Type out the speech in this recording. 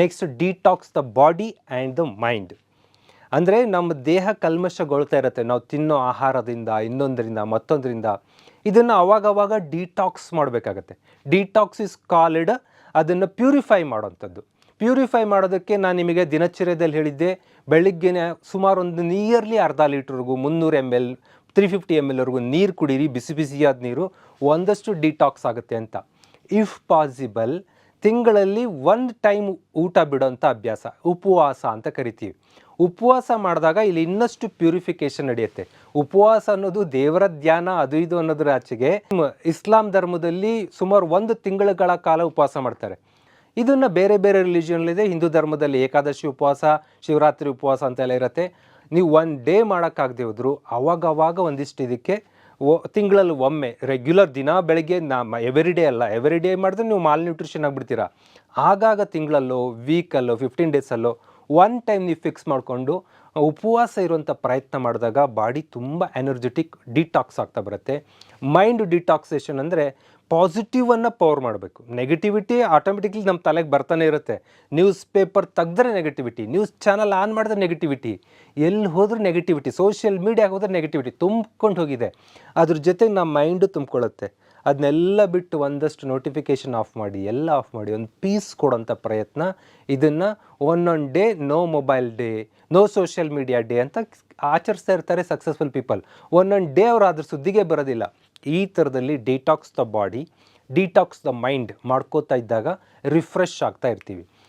Next detox the body and the mind ಅಂದರೆ ನಮ್ಮ ದೇಹ ಕಲ್ಮಶಗೊಳ್ತಾ ಇರುತ್ತೆ. ನಾವು ತಿನ್ನೋ ಆಹಾರದಿಂದ, ಇನ್ನೊಂದರಿಂದ, ಮತ್ತೊಂದರಿಂದ. ಇದನ್ನು ಅವಾಗವಾಗ ಡಿಟಾಕ್ಸ್ ಮಾಡಬೇಕಾಗತ್ತೆ. ಡಿಟಾಕ್ಸ್ ಇಸ್ ಕಾಲ್ಡ್ ಅದನ್ನು ಪ್ಯೂರಿಫೈ ಮಾಡೋವಂಥದ್ದು. ಪ್ಯೂರಿಫೈ ಮಾಡೋದಕ್ಕೆ ನಾನು ನಿಮಗೆ ದಿನಚರ್ಯದಲ್ಲಿ ಹೇಳಿದ್ದೆ, ಬೆಳಿಗ್ಗೆನೆ ಸುಮಾರು ಒಂದು ನಿಯರ್ಲಿ ಅರ್ಧ ಲೀಟ್ರ್ಗೂ ಮುನ್ನೂರು M L three fifty M ಎಲ್ವರೆಗೂ ನೀರು ಕುಡೀರಿ, ಬಿಸಿ ಬಿಸಿಯಾದ ನೀರು, ಒಂದಷ್ಟು ಡಿಟಾಕ್ಸ್ ಆಗುತ್ತೆ ಅಂತ. ಇಫ್ ಪಾಸಿಬಲ್ ತಿಂಗಳಲ್ಲಿ ಒಂದು ಟೈಮ್ ಊಟ ಬಿಡೋಂಥ ಅಭ್ಯಾಸ, ಉಪವಾಸ ಅಂತ ಕರಿತೀವಿ. ಉಪವಾಸ ಮಾಡಿದಾಗ ಇಲ್ಲಿ ಇನ್ನಷ್ಟು ಪ್ಯೂರಿಫಿಕೇಶನ್ ನಡೆಯುತ್ತೆ. ಉಪವಾಸ ಅನ್ನೋದು ದೇವರ ಧ್ಯಾನ, ಅದು ಇದು ಅನ್ನೋದ್ರ ಆಚೆಗೆ ಇಸ್ಲಾಂ ಧರ್ಮದಲ್ಲಿ ಸುಮಾರು ಒಂದು ತಿಂಗಳುಗಳ ಕಾಲ ಉಪವಾಸ ಮಾಡ್ತಾರೆ. ಇದನ್ನು ಬೇರೆ ಬೇರೆ ರಿಲಿಜಿಯನ್ಲಿದೆ ಹಿಂದೂ ಧರ್ಮದಲ್ಲಿ ಏಕಾದಶಿ ಉಪವಾಸ, ಶಿವರಾತ್ರಿ ಉಪವಾಸ ಅಂತೆಲ್ಲ ಇರುತ್ತೆ. ನೀವು ಒನ್ ಡೇ ಮಾಡೋಕ್ಕಾಗದೆ ಹೋದ್ರು, ಅವಾಗವಾಗ ಒಂದಿಷ್ಟು ಇದಕ್ಕೆ ಓ ತಿಂಗಳಲ್ಲಿ ಒಮ್ಮೆ ರೆಗ್ಯುಲರ್ ದಿನ ಬೆಳಗ್ಗೆ ನಾ ಎವ್ರಿ ಡೇ ಅಲ್ಲ ಎವ್ರಿ ಡೇ ಮಾಡಿದ್ರೆ ನೀವು ಮಾಲ್ ನ್ಯೂಟ್ರಿಷನ್ ಆಗಿಬಿಡ್ತೀರಾ. ಆಗಾಗ ತಿಂಗಳಲ್ಲೋ ವೀಕಲ್ಲೋ ಫಿಫ್ಟೀನ್ ಡೇಸಲ್ಲೋ ಒನ್ ಟೈಮ್ ನೀವು ಫಿಕ್ಸ್ ಮಾಡಿಕೊಂಡು ಉಪವಾಸ ಇರುವಂಥ ಪ್ರಯತ್ನ ಮಾಡಿದಾಗ ಬಾಡಿ ತುಂಬ ಎನರ್ಜೆಟಿಕ್ ಡಿಟಾಕ್ಸ್ ಆಗ್ತಾ ಬರುತ್ತೆ. ಮೈಂಡ್ ಡಿಟಾಕ್ಸೇಷನ್ ಅಂದರೆ ಪಾಸಿಟಿವನ್ನು ಪವರ್ ಮಾಡಬೇಕು. ನೆಗೆಟಿವಿಟಿ ಆಟೋಮೆಟಿಕ್ಲಿ ನಮ್ಮ ತಲೆಗೆ ಬರ್ತಾನೆ ಇರುತ್ತೆ. ನ್ಯೂಸ್ ಪೇಪರ್ ತೆಗೆದ್ರೆ ನೆಗೆಟಿವಿಟಿ ನ್ಯೂಸ್ ಚಾನಲ್ ಆನ್ ಮಾಡಿದ್ರೆ ನೆಗೆಟಿವಿಟಿ ಎಲ್ಲಿ ಹೋದ್ರೆ ನೆಗೆಟಿವಿಟಿ ಸೋಷಿಯಲ್ ಮೀಡಿಯಾಗೆ ಹೋದ್ರೆ ನೆಗೆಟಿವಿಟಿ ತುಂಬ್ಕೊಂಡು ಹೋಗಿದೆ. ಅದ್ರ ಜೊತೆಗೆ ನಮ್ಮ ಮೈಂಡು ತುಂಬ್ಕೊಳ್ಳುತ್ತೆ. ಅದನ್ನೆಲ್ಲ ಬಿಟ್ಟು ಒಂದಷ್ಟು ನೋಟಿಫಿಕೇಶನ್ ಆಫ್ ಮಾಡಿ, ಎಲ್ಲ ಆಫ್ ಮಾಡಿ, ಒಂದು ಪೀಸ್ ಕೊಡೋಂಥ ಪ್ರಯತ್ನ. ಇದನ್ನು ಒಂದೊಂದು day no mobile day no social media day ಅಂತ ಆಚರಿಸ್ತಾ ಇರ್ತಾರೆ successful people one one day ಅವರು ಅದ್ರ ಸುದ್ದಿಗೆ ಬರೋದಿಲ್ಲ. ಈ ಥರದಲ್ಲಿ detox the body detox the mind ಮಾಡ್ಕೋತಾ ಇದ್ದಾಗ ರಿಫ್ರೆಶ್ ಆಗ್ತಾ ಇರ್ತೀವಿ.